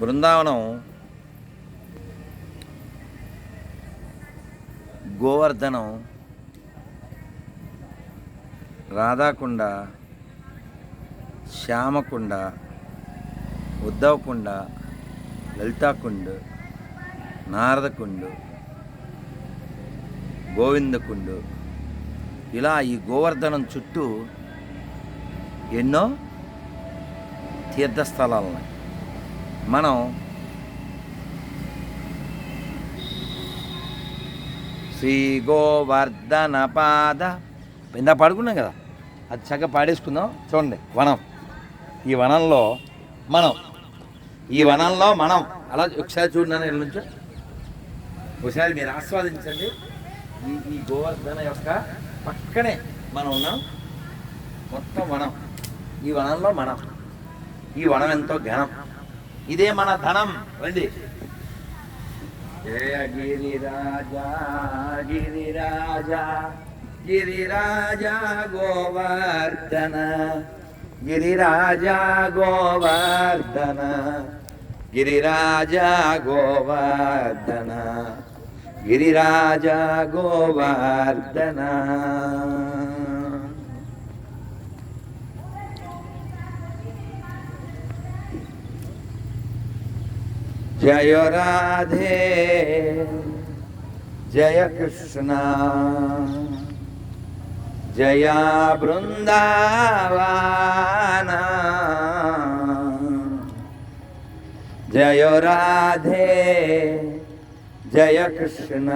బృందావనం గోవర్ధనం రాధాకుండ శ్యామకుండ ఉద్ధవకుండ లలితాకుండ్ నారదకుండు గోవిందకుండు. ఇలా ఈ గోవర్ధనం చుట్టూ ఎన్నో తీర్థస్థలాలు ఉన్నాయి మనం శ్రీ గోవర్ధన పాద. ఇందా పాడుకున్నాం కదా? అది చక్కగా పాడేసుకుందాం. చూడండి వనం. ఈ వనంలో మనం. ఈ వనంలో మనం. అలా ఒకసారి చూడండి ఇలా నుంచో. ఒకసారి మీరు ఆస్వాదించండి. ఈ ఈ గోవర్ధన యొక్క పక్కనే మనం ఉన్నాం. మొత్తం వనం. ఈ వనంలో మనం. ఈ వనం ఎంతో ఘనం. ఇదే మన ధనం. రండి. జయ గిరిరాజా గిరిరాజా గిరిరాజా గోవర్ధన గిరిరాజా గోవర్ధన గిరిరాజా గోవర్ధన గిరిరాజా గోవర్ధన. జయ రాధే జయ కృష్ణ జయ బృందావన జయ రాధే జయ కృష్ణ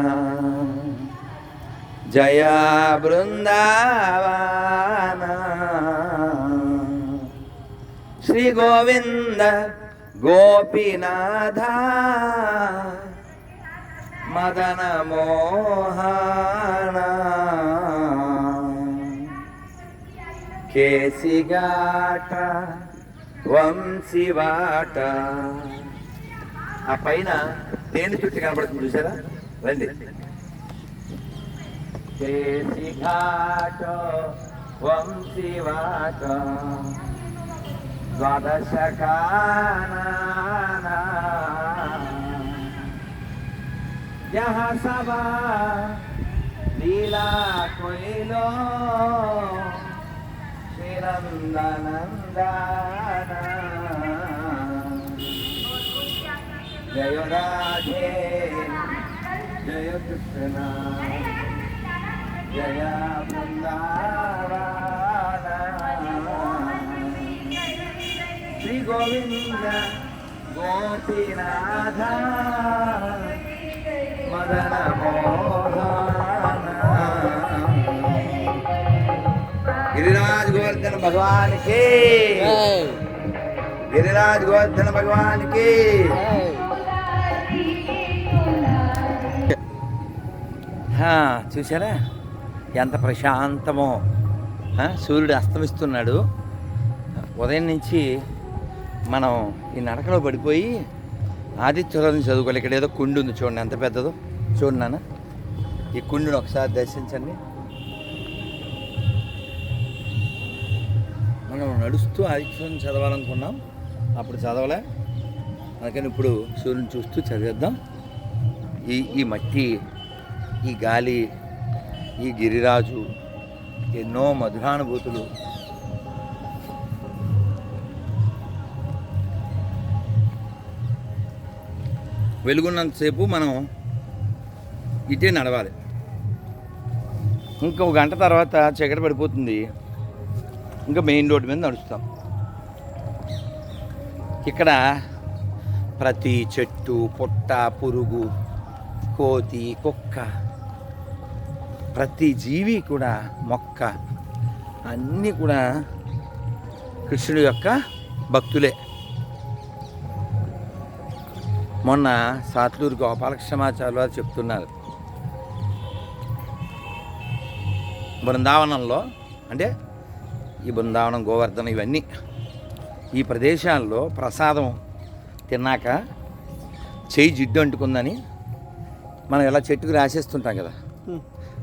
జయ బృందావన శ్రీ గోవింద గోపీనాథ మదన మోహన కేసిగాట వంశివాట ఆ పైన తేనె చుట్టు కనబడుతుంది చూసారా రండి. కేసిఘాట వంశివాట द्वादशकाना यहाँ सभा लीला कोइलो श्रीनंदनंदना जय राधे जय कृष्ण जय वृंदावन శ్రీ గోవింద గోపీనాథ మదన గిరిరాజ్ గోవర్ధన భగవాన్కి। గిరిరాజ్ గోవర్ధన భగవాన్కి। హా, చూసారా ఎంత ప్రశాంతమో. సూర్యుడు అస్తమిస్తున్నాడు. ఉదయం నుంచి మనం ఈ నడకలో పడిపోయి ఆదిత్యరాజుని చదువుకోవాలి. ఇక్కడ ఏదో కుండి ఉంది చూడండి ఎంత పెద్దదో. చూడండి నాన్న. ఈ కుండిని ఒకసారి దర్శించండి. మనం నడుస్తూ ఆదిత్యరాజుని చదవాలనుకున్నాం. అప్పుడు చదవలే. అందుకని ఇప్పుడు సూర్యుని చూస్తూ చదివేద్దాం. ఈ ఈ మట్టి ఈ గాలి ఈ గిరిరాజు ఎన్నో మధురానుభూతులు వెలుగున్నంతసేపు మనం ఇటే నడవాలి. ఇంకో గంట తర్వాత చీకటి పడిపోతుంది. ఇంకా మెయిన్ రోడ్డు మీద నడుస్తాం. ఇక్కడ ప్రతి చెట్టు పుట్ట పురుగు కోతి కుక్క ప్రతి జీవి కూడా మొక్క అన్నీ కూడా కృష్ణుడి యొక్క భక్తులే. మొన్న సాత్లూరు గోపాలకృష్ణమాచార్య వారు చెప్తున్నారు. బృందావనంలో అంటే ఈ బృందావనం గోవర్ధనం ఇవన్నీ ఈ ప్రదేశాల్లో ప్రసాదం తిన్నాక చేయి జిడ్డు అంటుకుందని మనం ఇలా చెట్టుకు రాసేస్తుంటాం కదా.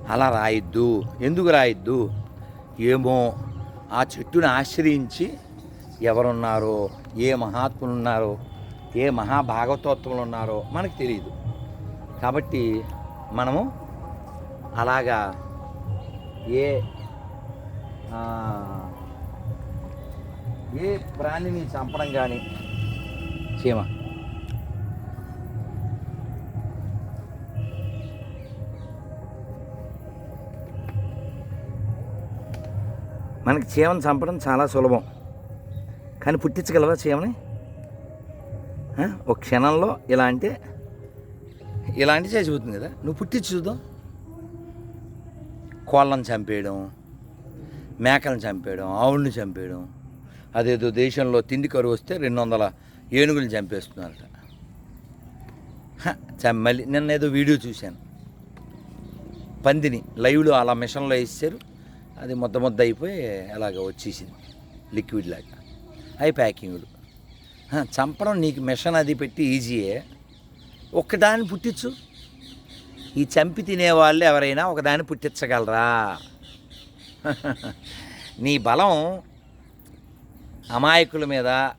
అలా రాయొద్దు. ఎందుకు రాయొద్దు? ఏమో ఆ చెట్టుని ఆశ్రయించి ఎవరున్నారో ఏ మహాత్ములు ఉన్నారో ఏ మహాభాగవతోత్వంలో ఉన్నారో మనకు తెలియదు కాబట్టి మనము అలాగా ఏ ఏ ప్రాణిని చంపడం కానీ చీమ మనకి చీమను చంపడం చాలా సులభం. కానీ పుట్టించగలవా చీమని? ఒక క్షణంలో ఇలా అంటే ఇలాంటి చచ్చిపోతుంది కదా. నువ్వు పుట్టించి చూద్దాం. కోళ్ళను చంపేయడం మేకలను చంపేయడం ఆవులను చంపేయడం అదేదో దేశంలో తిండి కరువు వస్తే రెండు వందల ఏనుగులు చంపేస్తున్నారట చం- మళ్ళీ నిన్న ఏదో వీడియో చూశాను. పందిని లైవ్లో అలా మిషన్లో వేసారు అది ముద్ద ముద్ద అయిపోయి అలాగ వచ్చేసింది. లిక్విడ్ లాగా. అవి ప్యాకింగ్లు. చంపడం నీకు మిషన్ అది పెట్టి ఈజీయే. ఒక్కదాన్ని పుట్టించు ఈ చంపి తినేవాళ్ళు ఎవరైనా ఒకదాన్ని పుట్టించగలరా? నీ బలం అమాయకుల మీద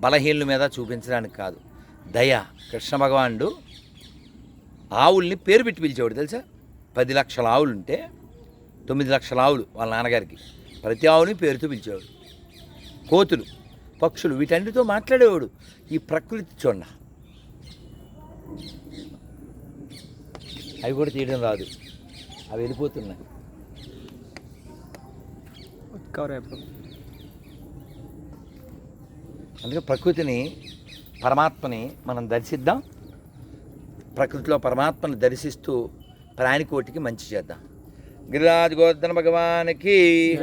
బలహీనుల మీద చూపించడానికి కాదు. దయ కృష్ణ భగవానుడు ఆవుల్ని పేరు పెట్టి పిలిచేవాడు తెలుసా? పది లక్షల ఆవులు ఉంటే తొమ్మిది లక్షల ఆవులు వాళ్ళ నాన్నగారికి. ప్రతి ఆవుని పేరుతో పిలిచేవాడు. కోతులు. పక్షులు వీటన్నిటితో మాట్లాడేవాడు. ఈ ప్రకృతి చూడ. అవి కూడా తీయడం రాదు. అవి వెళ్ళిపోతున్నాయి. అందుకే ప్రకృతిని పరమాత్మని మనం దర్శిద్దాం. ప్రకృతిలో పరమాత్మని దర్శిస్తూ ప్రాణికోటికి మంచి చేద్దాం. గిరిరాజ్ గోవర్ధన భగవానికి